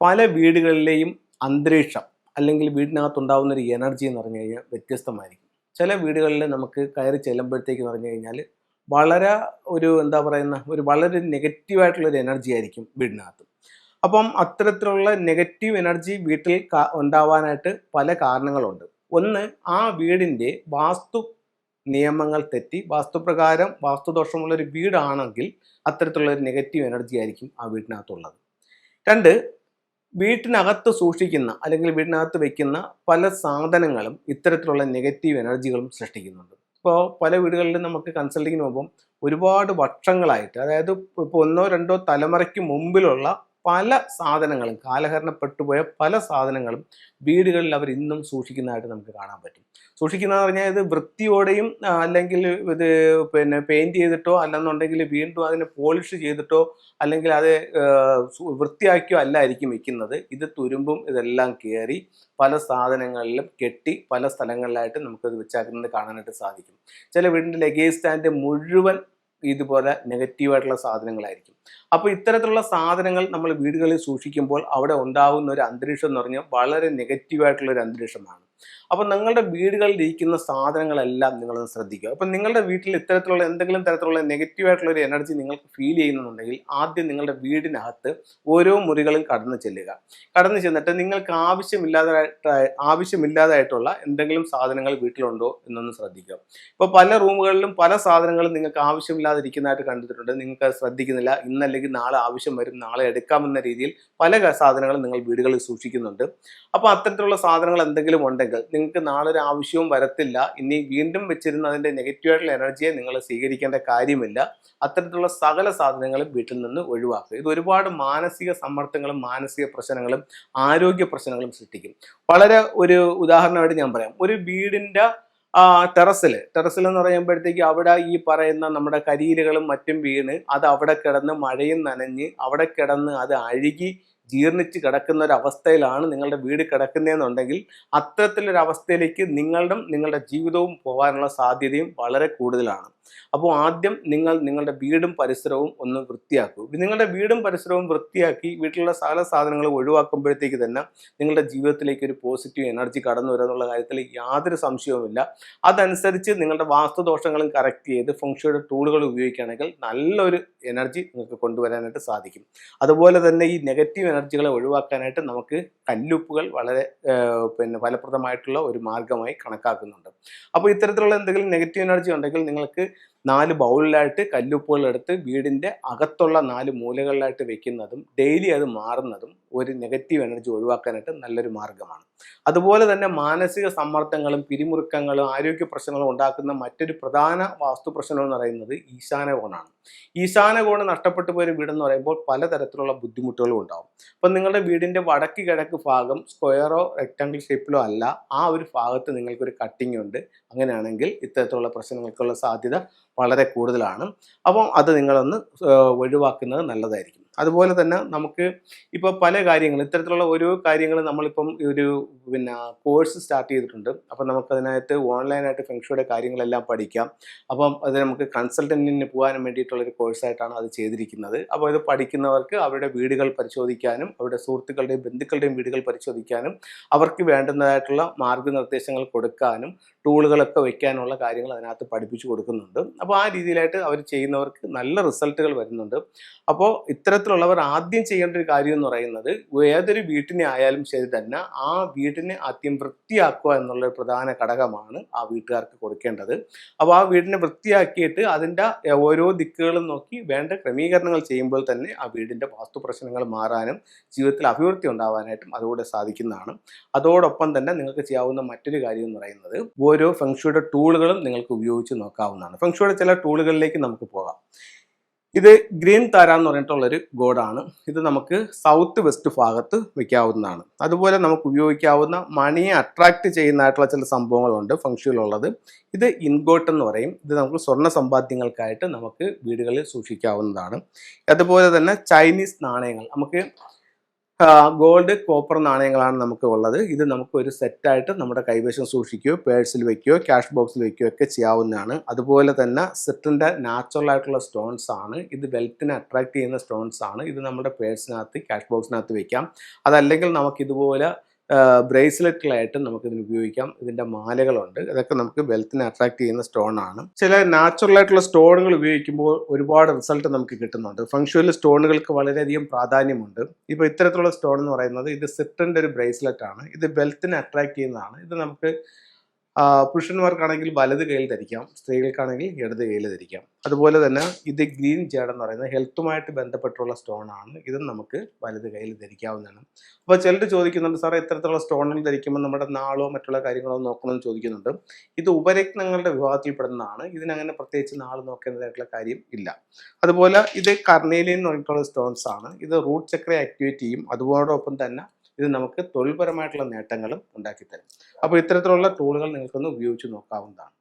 പല വീടുകളിലെയും അന്തരീക്ഷം അല്ലെങ്കിൽ വീടിനകത്തുണ്ടാകുന്ന ഒരു എനർജി എന്ന് പറഞ്ഞു കഴിഞ്ഞാൽ വ്യത്യസ്തമായിരിക്കും. ചില വീടുകളിൽ നമുക്ക് കയറി ചെല്ലുമ്പോഴത്തേക്ക് പറഞ്ഞു കഴിഞ്ഞാൽ വളരെ ഒരു എന്താ പറയുന്ന ഒരു വളരെ നെഗറ്റീവായിട്ടുള്ളൊരു എനർജി ആയിരിക്കും വീടിനകത്ത്. അപ്പം അത്തരത്തിലുള്ള നെഗറ്റീവ് എനർജി വീട്ടിൽ ഉണ്ടാവാനായിട്ട് പല കാരണങ്ങളുണ്ട്. ഒന്ന് ആ വീടിന്റെ വാസ്തു നിയമങ്ങൾ തെറ്റി വാസ്തുപ്രകാരം വാസ്തുദോഷമുള്ള ഒരു വീടാണെങ്കിൽ അത്തരത്തിലുള്ള ഒരു നെഗറ്റീവ് എനർജി ആയിരിക്കും ആ വീടിനകത്തുള്ളത്. രണ്ട് വീട്ടിനകത്ത് സൂക്ഷിക്കുന്ന അല്ലെങ്കിൽ വീടിനകത്ത് വയ്ക്കുന്ന പല സാധനങ്ങളും ഇത്തരത്തിലുള്ള നെഗറ്റീവ് എനർജികളും സൃഷ്ടിക്കുന്നുണ്ട്. ഇപ്പോൾ പല വീടുകളിലും നമുക്ക് കൺസൾട്ടിങ്ങിന് പോകുമ്പം ഒരുപാട് വർഷങ്ങളായിട്ട് അതായത് ഇപ്പോൾ ഒന്നോ രണ്ടോ തലമുറയ്ക്ക് മുമ്പിലുള്ള പല സാധനങ്ങളും കാലഹരണപ്പെട്ടുപോയ പല സാധനങ്ങളും വീടുകളിൽ അവർ ഇന്നും സൂക്ഷിക്കുന്നതായിട്ട് നമുക്ക് കാണാൻ പറ്റും. സൂക്ഷിക്കുന്നതെന്ന് പറഞ്ഞാൽ ഇത് വൃത്തിയോടെയും അല്ലെങ്കിൽ ഇത് പിന്നെ പെയിന്റ് ചെയ്തിട്ടോ അല്ലെന്നുണ്ടെങ്കിൽ വീണ്ടും അതിനെ പോളിഷ് ചെയ്തിട്ടോ അല്ലെങ്കിൽ അത് വൃത്തിയാക്കിയോ അല്ലായിരിക്കും വയ്ക്കുന്നത് ഇത് തുരുമ്പും ഇതെല്ലാം കയറി പല സാധനങ്ങളിലും കെട്ടി പല സ്ഥലങ്ങളിലായിട്ട് നമുക്കത് വെച്ചാക്കുന്നത് കാണാനായിട്ട് സാധിക്കും. ചില വീടിന്റെ ലഗേജ് സ്റ്റാൻഡ് മുഴുവൻ ഇതുപോലെ നെഗറ്റീവായിട്ടുള്ള സാധനങ്ങളായിരിക്കും. അപ്പോൾ ഇത്തരത്തിലുള്ള സാധനങ്ങൾ നമ്മൾ വീടുകളിൽ സൂക്ഷിക്കുമ്പോൾ അവിടെ ഉണ്ടാകുന്ന ഒരു അന്തരീക്ഷം എന്ന് പറഞ്ഞാൽ വളരെ നെഗറ്റീവായിട്ടുള്ള ഒരു അന്തരീക്ഷമാണ്. അപ്പോൾ നിങ്ങളുടെ വീടുകളിൽ ഇരിക്കുന്ന സാധനങ്ങളെല്ലാം നിങ്ങൾ ശ്രദ്ധിക്കുക. അപ്പം നിങ്ങളുടെ വീട്ടിൽ ഇത്തരത്തിലുള്ള എന്തെങ്കിലും തരത്തിലുള്ള നെഗറ്റീവ് ആയിട്ടുള്ള ഒരു എനർജി നിങ്ങൾക്ക് ഫീൽ ചെയ്യുന്നുണ്ടെങ്കിൽ ആദ്യം നിങ്ങളുടെ വീടിനകത്ത് ഓരോ മുറികളും കടന്നു ചെല്ലുക. കടന്നു ചെന്നിട്ട് നിങ്ങൾക്ക് ആവശ്യമില്ലാതായിട്ട് ആവശ്യമില്ലാതായിട്ടുള്ള എന്തെങ്കിലും സാധനങ്ങൾ വീട്ടിലുണ്ടോ എന്നൊന്ന് ശ്രദ്ധിക്കുക. ഇപ്പോൾ പല റൂമുകളിലും പല സാധനങ്ങളും നിങ്ങൾക്ക് ആവശ്യമില്ലാതിരിക്കുന്നതായിട്ട് കണ്ടിട്ടുണ്ട്. നിങ്ങൾക്ക് അത് ശ്രദ്ധിക്കുന്നില്ല. ഇന്നല്ലെങ്കിൽ നാളെ ആവശ്യം വരും. നാളെ എടുക്കാമെന്ന രീതിയിൽ പല സാധനങ്ങളും നിങ്ങൾ വീടുകളിൽ സൂക്ഷിക്കുന്നുണ്ട്. അപ്പോൾ അത്തരത്തിലുള്ള സാധനങ്ങൾ എന്തെങ്കിലും ഉണ്ടെങ്കിൽ നിങ്ങൾക്ക് നാളെ ഒരു ആവശ്യവും വരത്തില്ല. ഇനി വീണ്ടും വെച്ചിരുന്ന അതിന്റെ നെഗറ്റീവായിട്ടുള്ള എനർജിയെ നിങ്ങൾ സ്വീകരിക്കേണ്ട കാര്യമില്ല. അത്തരത്തിലുള്ള സകല സാധനങ്ങളും വീട്ടിൽ നിന്ന് ഒഴിവാക്കുക. ഇത് ഒരുപാട് മാനസിക സമ്മർദ്ദങ്ങളും മാനസിക പ്രശ്നങ്ങളും ആരോഗ്യ പ്രശ്നങ്ങളും സൃഷ്ടിക്കും. വളരെ ഒരു ഉദാഹരണമായിട്ട് ഞാൻ പറയാം. ഒരു വീടിന്റെ ടെറസിൽ ടെറസിൽ എന്ന് പറയുമ്പോഴത്തേക്ക് അവിടെ ഈ പറയുന്ന നമ്മുടെ കരിയിലുകളും മറ്റും വീണ് അത് അവിടെ കിടന്ന് മഴയും നനഞ്ഞ് അവിടെ കിടന്ന് അത് അഴുകി ജീർണിച്ച് കിടക്കുന്ന ഒരു അവസ്ഥയിലാണ് നിങ്ങളുടെ വീട് കിടക്കുന്നതെന്നുണ്ടെങ്കിൽ അത്തരത്തിലൊരു അവസ്ഥയിലേക്ക് നിങ്ങളുടെ നിങ്ങളുടെ ജീവിതവും പോകാനുള്ള സാധ്യതയും വളരെ കൂടുതലാണ്. അപ്പോൾ ആദ്യം നിങ്ങൾ നിങ്ങളുടെ വീടും പരിസരവും ഒന്ന് വൃത്തിയാക്കൂ. നിങ്ങളുടെ വീടും പരിസരവും വൃത്തിയാക്കി വീട്ടിലുള്ള സകല സാധനങ്ങളും ഒഴിവാക്കുമ്പോഴത്തേക്ക് തന്നെ നിങ്ങളുടെ ജീവിതത്തിലേക്ക് ഒരു പോസിറ്റീവ് എനർജി കടന്നു വരിക എന്നുള്ള കാര്യത്തിൽ യാതൊരു സംശയവുമില്ല. അതനുസരിച്ച് നിങ്ങളുടെ വാസ്തുദോഷങ്ങളും കറക്റ്റ് ചെയ്ത് ഫംഗ്ഷയുടെ ടൂളുകൾ ഉപയോഗിക്കുകയാണെങ്കിൽ നല്ലൊരു എനർജി നിങ്ങൾക്ക് കൊണ്ടുവരാനായിട്ട് സാധിക്കും. അതുപോലെ തന്നെ ഈ നെഗറ്റീവ് എനർജികളെ ഒഴിവാക്കാനായിട്ട് നമുക്ക് കല്ലുപ്പുകൾ വളരെ പിന്നെ ഫലപ്രദമായിട്ടുള്ള ഒരു മാർഗമായി കണക്കാക്കുന്നുണ്ട്. അപ്പോൾ ഇത്തരത്തിലുള്ള എന്തെങ്കിലും നെഗറ്റീവ് എനർജി ഉണ്ടെങ്കിൽ നിങ്ങൾക്ക് നാല് ബൗളിലായിട്ട് കല്ലുപ്പുകൾ എടുത്ത് വീടിന്റെ അകത്തുള്ള നാല് മൂലകളിലായിട്ട് വെക്കുന്നതും ഡെയിലി അത് മാറുന്നതും ഒരു നെഗറ്റീവ് എനർജി ഒഴിവാക്കാനായിട്ട് നല്ലൊരു മാർഗമാണ് അതുപോലെ തന്നെ മാനസിക സമ്മർദ്ദങ്ങളും പിരിമുറുക്കങ്ങളും ആരോഗ്യ പ്രശ്നങ്ങളും ഉണ്ടാക്കുന്ന മറ്റൊരു പ്രധാന വാസ്തു പ്രശ്നം എന്ന് പറയുന്നത് ഈശാന കോണാണ് ഈശാന കോണ് നഷ്ടപ്പെട്ടു പോയൊരു വീടെന്ന് പറയുമ്പോൾ പലതരത്തിലുള്ള ബുദ്ധിമുട്ടുകളും ഉണ്ടാകും അപ്പം നിങ്ങളുടെ വീടിന്റെ വടക്ക് കിഴക്ക് ഭാഗം സ്ക്വയറോ റെക്റ്റാങ്കിൾ ഷേപ്പിലോ അല്ല ആ ഒരു ഭാഗത്ത് നിങ്ങൾക്കൊരു കട്ടിങ് ഉണ്ട്. അങ്ങനെയാണെങ്കിൽ ഇത്തരത്തിലുള്ള പ്രശ്നങ്ങൾക്കുള്ള സാധ്യത വളരെ കൂടുതലാണ്. അപ്പോൾ അത് നിങ്ങളൊന്ന് ഒഴിവാക്കുന്നത് നല്ലതായിരിക്കും. അതുപോലെ തന്നെ നമുക്ക് ഇപ്പോൾ പല കാര്യങ്ങൾ ഇത്തരത്തിലുള്ള ഓരോ കാര്യങ്ങൾ നമ്മളിപ്പം ഒരു പിന്നെ കോഴ്സ് സ്റ്റാർട്ട് ചെയ്തിട്ടുണ്ട്. അപ്പം നമുക്കതിനകത്ത് ഓൺലൈനായിട്ട് ഫെങ്ഷയുടെ കാര്യങ്ങളെല്ലാം പഠിക്കാം. അപ്പം അത് നമുക്ക് കൺസൾട്ടന്റിന് പോകാനും വേണ്ടിയിട്ടുള്ള ഒരു കോഴ്സായിട്ടാണ് അത് ചെയ്തിരിക്കുന്നത്. അപ്പോൾ ഇത് പഠിക്കുന്നവർക്ക് അവരുടെ വീടുകൾ പരിശോധിക്കാനും അവരുടെ സുഹൃത്തുക്കളുടെയും ബന്ധുക്കളുടെയും വീടുകൾ പരിശോധിക്കാനും അവർക്ക് വേണ്ടുന്നതായിട്ടുള്ള മാർഗനിർദ്ദേശങ്ങൾ കൊടുക്കാനും ടൂളുകളൊക്കെ വെക്കാനുള്ള കാര്യങ്ങൾ അതിനകത്ത് പഠിപ്പിച്ചു കൊടുക്കുന്നുണ്ട്. അപ്പോൾ ആ രീതിയിലായിട്ട് അവർ ചെയ്യുന്നവർക്ക് നല്ല റിസൾട്ടുകൾ വരുന്നുണ്ട്. അപ്പോൾ ഇത്തരത്തിലുള്ളവർ ആദ്യം ചെയ്യേണ്ട ഒരു കാര്യം എന്ന് പറയുന്നത് ഏതൊരു വീട്ടിനെ ആയാലും ശരി തന്നെ ആ വീടിനെ ആദ്യം വൃത്തിയാക്കുക എന്നുള്ള ഒരു പ്രധാന ഘടകമാണ് ആ വീട്ടുകാർക്ക് കൊടുക്കേണ്ടത്. അപ്പോൾ ആ വീടിനെ വൃത്തിയാക്കിയിട്ട് അതിന്റെ ഓരോ ദിക്കുകളും നോക്കി വേണ്ട ക്രമീകരണങ്ങൾ ചെയ്യുമ്പോൾ തന്നെ ആ വീടിന്റെ വാസ്തു പ്രശ്നങ്ങൾ മാറാനും ജീവിതത്തിൽ അഭിവൃദ്ധി ഉണ്ടാവാനായിട്ടും അതുകൂടെ സാധിക്കുന്നതാണ്. അതോടൊപ്പം തന്നെ നിങ്ങൾക്ക് ചെയ്യാവുന്ന മറ്റൊരു കാര്യം എന്ന് പറയുന്നത് ഓരോ ഫെങ്ഷുയുടെ ടൂളുകളും നിങ്ങൾക്ക് ഉപയോഗിച്ച് നോക്കാവുന്നതാണ്. ഫെങ്ഷുയുടെ ചില ടൂളുകളിലേക്ക് നമുക്ക് പോകാം. ഇത് ഗ്രീൻ താര എന്ന് പറഞ്ഞിട്ടുള്ളൊരു ഗോഡാണ്. ഇത് നമുക്ക് സൗത്ത് വെസ്റ്റ് ഭാഗത്ത് വയ്ക്കാവുന്നതാണ് അതുപോലെ നമുക്ക് ഉപയോഗിക്കാവുന്ന മണിയെ അട്രാക്ട് ചെയ്യുന്നതായിട്ടുള്ള ചില സംഭവങ്ങളുണ്ട് ഫംഗ്ഷനിലുള്ളത് ഇത് ഇൻഗോട്ട് എന്ന് പറയും. ഇത് നമുക്ക് സ്വർണ സമ്പാദ്യങ്ങൾക്കായിട്ട് നമുക്ക് വീടുകളിൽ സൂക്ഷിക്കാവുന്നതാണ്. അതുപോലെ തന്നെ ചൈനീസ് നാണയങ്ങൾ. നമുക്ക് ഗോൾഡ് കോപ്പർ നാണയങ്ങളാണ് നമുക്ക് ഉള്ളത്. ഇത് നമുക്ക് ഒരു സെറ്റായിട്ട് നമ്മുടെ കൈവശം സൂക്ഷിക്കുകയോ പേഴ്സിൽ വെക്കുകയോ ക്യാഷ് ബോക്സിൽ വെക്കുകയോ ഒക്കെ ചെയ്യാവുന്നതാണ്. അതുപോലെ തന്നെ സെറ്റിന്റെ നാച്ചുറൽ ആയിട്ടുള്ള സ്റ്റോൺസ് ആണ്. ഇത് വെൽത്തിനെ അട്രാക്ട് ചെയ്യുന്ന സ്റ്റോൺസ് ആണ്. ഇത് നമ്മുടെ പേഴ്സിനകത്ത് ക്യാഷ് ബോക്സിനകത്ത് വെക്കാം. അതല്ലെങ്കിൽ നമുക്ക് ഇതുപോലെ ബ്രേസ്ലെറ്റുകളായിട്ട് നമുക്ക് ഇതിന് ഉപയോഗിക്കാം. ഇതിന്റെ മാലകളുണ്ട്. ഇതൊക്കെ നമുക്ക് വെൽത്തിനെ അട്രാക്ട് ചെയ്യുന്ന സ്റ്റോൺ ആണ്. ചില നാച്ചുറൽ ആയിട്ടുള്ള സ്റ്റോണുകൾ ഉപയോഗിക്കുമ്പോൾ ഒരുപാട് റിസൾട്ട് നമുക്ക് കിട്ടുന്നുണ്ട്. ഫംഗ്ഷുവൽ സ്റ്റോണുകൾക്ക് വളരെയധികം പ്രാധാന്യമുണ്ട്. ഇപ്പൊ ഇത്തരത്തിലുള്ള സ്റ്റോൺ എന്ന് പറയുന്നത് ഇത് സിറ്റിന്റെ ഒരു ബ്രേസ്ലെറ്റ് ആണ്. ഇത് വെൽത്തിനെ അട്രാക്ട് ചെയ്യുന്നതാണ്. ഇത് നമുക്ക് പുരുഷന്മാർക്കാണെങ്കിൽ വലത് കയ്യിൽ ധരിക്കാം സ്ത്രീകൾക്കാണെങ്കിൽ ഇടത് കയ്യിൽ ധരിക്കാം. അതുപോലെ തന്നെ ഇത് ഗ്രീൻ ജേഡ് എന്ന് പറയുന്നത് ഹെൽത്തുമായിട്ട് ബന്ധപ്പെട്ടുള്ള സ്റ്റോൺ ആണ് ഇതും നമുക്ക് വലത് കയ്യിൽ ധരിക്കാവുന്നതാണ്. അപ്പോൾ ചിലർ ചോദിക്കുന്നുണ്ട് സാറേ ഇത്തരത്തിലുള്ള സ്റ്റോണിൽ ധരിക്കുമ്പോൾ നമ്മുടെ നാളോ മറ്റുള്ള കാര്യങ്ങളോ നോക്കണമെന്ന് ചോദിക്കുന്നുണ്ട്. ഇത് ഉപരത്നങ്ങളുടെ വിഭാഗത്തിൽപ്പെടുന്നതാണ് ഇതിനങ്ങനെ പ്രത്യേകിച്ച് നാൾ നോക്കേണ്ടതായിട്ടുള്ള കാര്യം ഇല്ല. അതുപോലെ ഇത് കർണേലിയൻ എന്ന് പറഞ്ഞിട്ടുള്ള സ്റ്റോൺസ് ആണ് ഇത് റൂട്ട് ചക്രയെ ആക്ടിവേറ്റ് ചെയ്യും അതുപോലൊപ്പം തന്നെ ഇത് നമുക്ക് തൊഴിൽപരമായിട്ടുള്ള നേട്ടങ്ങളും ഉണ്ടാക്കിത്തരും. അപ്പോൾ ഇത്തരത്തിലുള്ള ടൂളുകൾ നിങ്ങൾക്കൊന്ന് ഉപയോഗിച്ച് നോക്കാവുന്നതാണ്.